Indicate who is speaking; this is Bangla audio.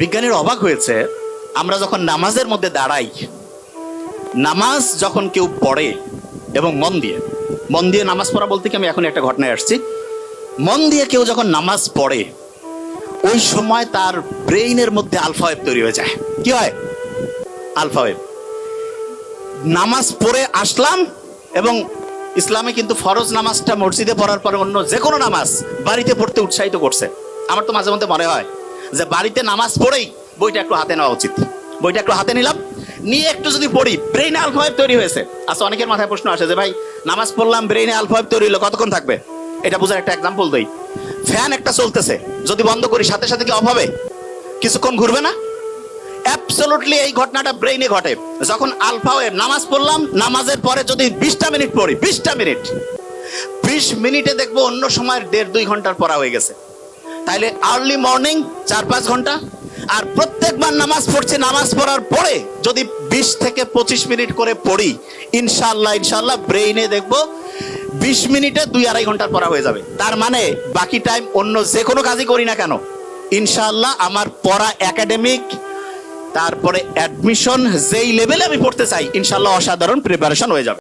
Speaker 1: বিজ্ঞানীর অবাক হয়েছে, আমরা যখন নামাজের মধ্যে দাঁড়াই, নামাজ যখন কেউ পড়ে এবং মন দিয়ে মন দিয়ে নামাজ পড়া বলতে কি আমি এখন একটা ঘটনায় আসছি, মন দিয়ে কেউ যখন নামাজ পড়ে, ওই সময় তার ব্রেইনের মধ্যে আলফা ওয়েব তৈরি হয়ে যায়। কি হয়? Alpha web. নামাজ পড়ে আসলাম এবং ইসলামে কিন্তু ফরজ নামাজটা মসজিদে পড়ার পরে অন্য যে কোনো নামাজ বাড়িতে পড়তে উৎসাহিত করছে। আমার তো মাঝে মধ্যে মনে হয় যে বাড়িতে নামাজ পড়েই বইটা একটু হাতে নেওয়া উচিত। বইটা একটু হাতে নিলাম, নিয়ে একটু যদি পড়ি ব্রেইনে আলফাওয়েব তৈরি হয়েছে। আচ্ছা অনেকের মাথায় প্রশ্ন আসে যে ভাই, নামাজ পড়লাম ব্রেইনে আলফাওয়েব তৈরি হলো, কতক্ষণ থাকবে? এটা বোঝার একটা এক্সাম্পল দেই। ফ্যান একটা চলতেছে, যদি বন্ধ করি, সাথে সাথে কি অফ হবে? কিছুক্ষণ ঘুরবে না? অ্যাবসলুটলি এই ঘটনাটা ব্রেইনে ঘটে। যখন আলফা নামাজ পড়লাম, নামাজের পরে যদি বিশটা মিনিট পড়ি, বিশটা মিনিট বিশ মিনিটে দেখব অন্য সময় দেড় দুই ঘণ্টার পড়া হয়ে গেছে। তাইলে আর্লি মর্নিং চার পাঁচ ঘণ্টা। আর প্রত্যেকবার নামাজ পড়ছি, নামাজ পড়ার পরে যদি বিশ থেকে পঁচিশ মিনিট করে পড়ি ইনশাল্লাহ ইনশাল্লাহ ব্রেইনে দেখব বিশ মিনিটে দুই আড়াই ঘণ্টার পড়া হয়ে যাবে। তার মানে বাকি টাইম অন্য যে কোনো কাজই করি না কেন ইনশাল্লাহ আমার পড়া একাডেমিক তারপরে অ্যাডমিশন যেই লেভেলে আমি পড়তে চাই ইনশাল্লাহ অসাধারণ প্রিপারেশন হয়ে যাবে।